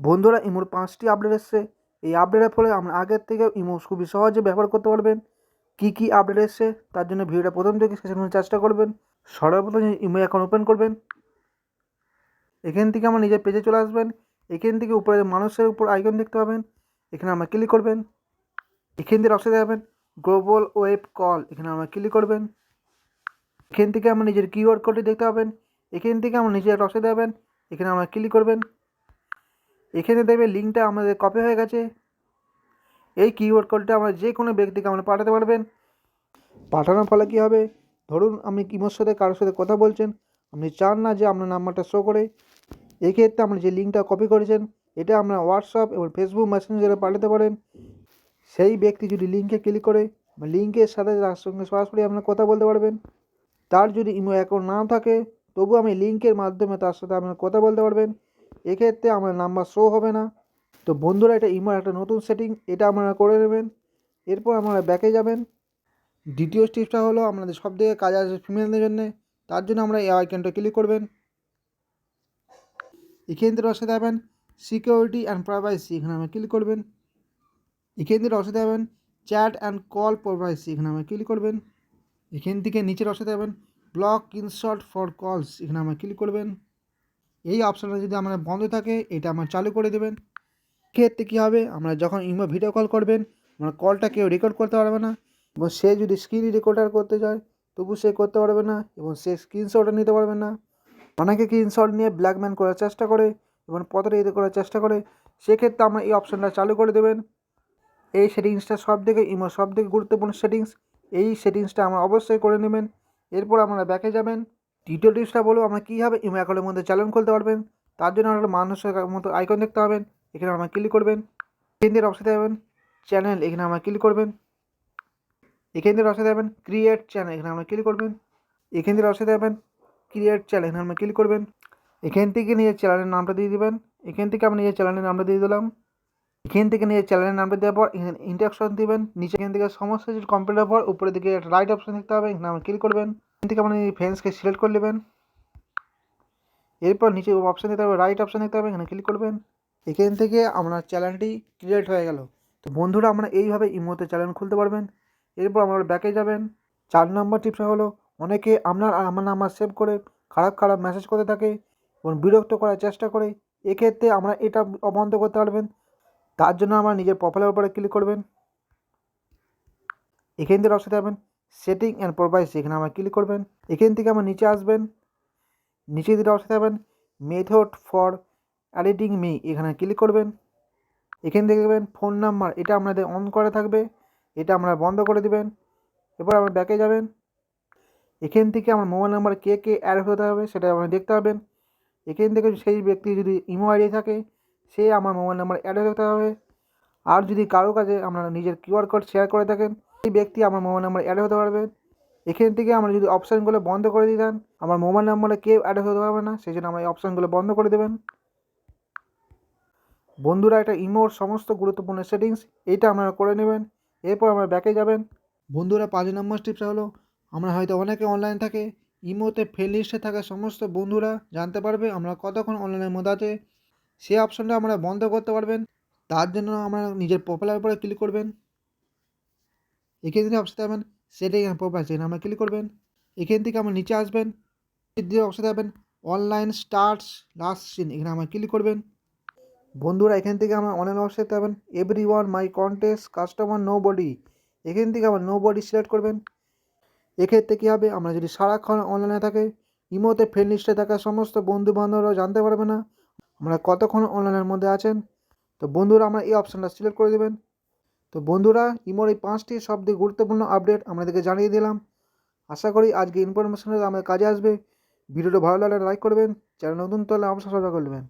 বন্ধুরা, ইমোর পাঁচটি আপডেট এসছে। এই আপডেটের ফলে আমরা আগের থেকে ইমো খুবই সহজে ব্যবহার করতে পারবেন। কী কী আপডেট এসছে, তার জন্য ভিডিওটা প্রথম থেকে শেষ চেষ্টা করবেন। সর্বপ্রথম ইমো অ্যাকাউন্ট ওপেন করবেন। এখান থেকে আমার নিজের পেজে চলে আসবেন। এখান থেকে উপরে মানুষের উপর আইকন দেখতে পাবেন, এখানে আমরা ক্লিক করবেন। এখান থেকে অপশন যাবেন গ্লোবাল ওয়েব কল এখানে আমরা ক্লিক করবেন। এখান থেকে আমরা নিজের কিওয়ার্ড কোডটি দেখতে পাবেন। এখান থেকে আমরা নিজের অপশন দেবেন এখানে আমরা ক্লিক করবেন। এখানে দেখবে লিঙ্কটা আমাদের কপি হয়ে গেছে। এই কিওয়ার্ড কোডটা আমরা যে কোনো ব্যক্তিকে আমরা পাঠাতে পারবেন। পাঠানোর ফলে কী হবে? ধরুন আপনি কিমোর সাথে, কারোর সাথে কথা বলছেন, আপনি চান না যে আপনার নাম্বারটা শো করে। এক্ষেত্রে আপনি যে লিঙ্কটা কপি করেছেন, এটা আমরা হোয়াটসঅ্যাপ এবং ফেসবুক মেসেঞ্জারে পাঠাতে পারেন। সেই ব্যক্তি যদি লিঙ্কে ক্লিক করে লিঙ্কের সাথে তার সঙ্গে সরাসরি আপনার কথা বলতে পারবেন। তার যদি ইমো অ্যাকাউন্ট না থাকে তবু আমি লিঙ্কের মাধ্যমে তার সাথে আপনার কথা বলতে পারবেন। এক্ষেত্রে আমার নাম্বার শো হবে না। তো বন্ধুরা, এটা ইমার একটা নতুন সেটিং এটা আপনারা করে নেবেন। এরপর আপনারা ব্যাকে যাবেন। দ্বিতীয় স্টেপটা হলো আপনাদের সব থেকে কাজ আসবে ফিমেলদের জন্যে। তার জন্য আমরা এই আইকনটা ক্লিক করবেন। এখান থেকে রসে দেবেন সিকিউরিটি অ্যান্ড প্রাইভেসি এখানে আমরা ক্লিক করবেন। এখান থেকে রসে দেবেন চ্যাট অ্যান্ড কল প্রাইভেসি এখানে আমরা ক্লিক করবেন। এখান থেকে নিচে রসে দেবেন ব্লক ইনশর্ট ফর কলস এখানে আমরা ক্লিক করবেন। এই অপশানটা যদি আমরা বন্ধ থাকে, এটা আমরা চালু করে দেবেন। ক্ষেত্রে কী হবে? আমরা যখন ইমো ভিডিও কল করবেন, আমরা কলটা কেউ রেকর্ড করতে পারবে না এবং সে যদি স্ক্রিন রেকর্ডার করতে যায় তবু সে করতে পারবে না এবং সে স্ক্রিনশটও নিতে পারবে না। অনেকে স্ক্রিনশট নিয়ে ব্ল্যাকমেল করার চেষ্টা করে এবং প্রতারিত করার চেষ্টা করে, সেক্ষেত্রে আমরা এই অপশানটা চালু করে দেবেন। এই সেটিংসটা সব থেকে ইমো সব থেকে গুরুত্বপূর্ণ সেটিংস এই সেটিংসটা আমরা অবশ্যই করে নেবেন। এরপর আপনারা ব্যাকে যাবেন। দ্বিতীয় টিপসটা বলব আমরা কীভাবে ইমো অ্যাকাউন্টের মধ্যে চ্যালেঞ্জ খুলতে পারবেন, তার জন্য আপনারা মানুষের মতো আইকন দেখতে পাবেন, এখানে আমরা ক্লিক করবেন, এখান থেকে অপশানে যাবেন চ্যানেল এখানে আমরা ক্লিক করবেন, এখান থেকে অপশানে যাবেন ক্রিয়েট চ্যানেল এখানে আমরা ক্লিক করবেন, এখান থেকে অপশানে যাবেন ক্রিয়েট চ্যানেল এখানে আমরা ক্লিক করবেন, এখান থেকে নিজের চ্যানেলের নামটা দিয়ে দেবেন, এখান থেকে আমরা নিজের চ্যানেলের নামটা দিয়ে দিলাম, এখান থেকে নিজের চ্যানেলের নামটা দেওয়ার পর এখানে ইন্টারাকশন দিবেন, নিচে এখান থেকে সমস্ত কিছু কমপ্লিট হওয়ার পর উপরের দিকে একটা রাইট অপশন দেখতে হবে, এখানে আমরা ক্লিক করবেন থেকে আপনি ফ্রেন্ডসকে সিলেক্ট করে নেবেন। এরপর নিচে অপশান দিতে হবে রাইট অপশান দেখতে হবে, এখানে ক্লিক করবেন। এখান থেকে আপনার চ্যানেলটি ক্রিয়েট হয়ে গেল। তো বন্ধুরা, আমরা এইভাবে ইমোতে চ্যানেল খুলতে পারবেন। এরপর আপনারা ব্যাকে যাবেন। চার নম্বর টিপসটা হলো, অনেকে আপনার আর আমার নাম্বার সেভ করে খারাপ খারাপ মেসেজ করতে থাকে এবং বিরক্ত করার চেষ্টা করে। এক্ষেত্রে আমরা এটা অবন্ধ করতে পারবেন। তার জন্য আমার নিজের প্রোফাইলের উপরে ক্লিক করবেন। এখান থেকে অপশানে যাবেন সেটিং অ্যান্ড প্রোভাইস এখানে আমার ক্লিক করবেন। এখান থেকে আমার নিচে আসবেন। নিচে দিকে অপশানে যাবেন মেথড ফর এডিটিং মি এখানে ক্লিক করবেন। এখান থেকে দেখবেন ফোন নাম্বার এটা আপনাদের অন করা থাকবে। এটা আপনারা বন্ধ করে দিবেন। এরপর আপনার ব্যাকে যাবেন। এখান থেকে আমার মোবাইল নাম্বার কে কে অ্যাড হতে হবে সেটা আপনারা দেখতে পাবেন। এখান থেকে সেই ব্যক্তি যদি ইমো আইডি থাকে, সে আমার মোবাইল নাম্বার অ্যাড হতে হবে। আর যদি কারও কাছে আপনারা নিজের কিউআর কোড শেয়ার করে থাকেন সেই ব্যক্তি আমার মোবাইল নাম্বার অ্যাড হতে পারবে। এখান থেকে আমরা যদি অপশানগুলো বন্ধ করে দিতেন আমার মোবাইল নাম্বারে কেউ অ্যাড হতে পারবে না, সেই জন্য আমরা এই অপশানগুলো বন্ধ করে দেবেন। বন্ধুরা, একটা ইমোর সমস্ত গুরুত্বপূর্ণ সেটিংস এইটা আপনারা করে নেবেন, এরপর আমরা ব্যাকে যাবেন। বন্ধুরা, পাঁচ নম্বর টিপসটা হলো, আমরা হয়তো অনেকে অনলাইন থাকে ইমোতে ফ্রেন্ড লিস্টে থাকা সমস্ত বন্ধুরা জানতে পারবে আমরা কতক্ষণ অনলাইনের মধ্যে আছে। সেই অপশানটা আমরা বন্ধ করতে পারবেন, তার জন্য আমরা নিজের প্রোফাইলের উপরে ক্লিক করবেন। এখান থেকে অপশানে যাবেন সেটিং অ্যান্ড প্রোফাইল আমরা ক্লিক করবেন। এখান থেকে আমরা নিচে আসবেন দিয়ে অপশানে যাবেন অনলাইন স্টার্টস লাস্ট সিন এখানে আমরা ক্লিক করবেন। বন্ধুরা, এখান থেকে আমরা অনলাইন অপশানে যাবেন every one my contest customer no body এখান থেকে আমরা নো বডি সিলেক্ট করবেন। এক্ষেত্রে কী হবে, আমরা যদি সারাক্ষণ অনলাইনে থাকে, ইমোতে ফ্রেন্ড লিস্টে থাকা সমস্ত বন্ধু বান্ধবরাও জানতে পারবে না। আমরা কতক্ষণ অনলাইনের মধ্যে আছেন? তো বন্ধুরা, আমরা এই অপশানটা সিলেক্ট করে দেবেন। তো বন্ধুরা, ইমোর এই পাঁচটি সবথেকে গুরুত্বপূর্ণ আপডেট আপনাদেরকে জানিয়ে দিলাম। আশা করি আজকে ইনফরমেশনটা আমাদের কাজে আসবে। ভিডিওটা ভালো লাগলে লাইক করবেন, চ্যানেল নতুন তাহলে আমার সাবস্ক্রাইব করবেন।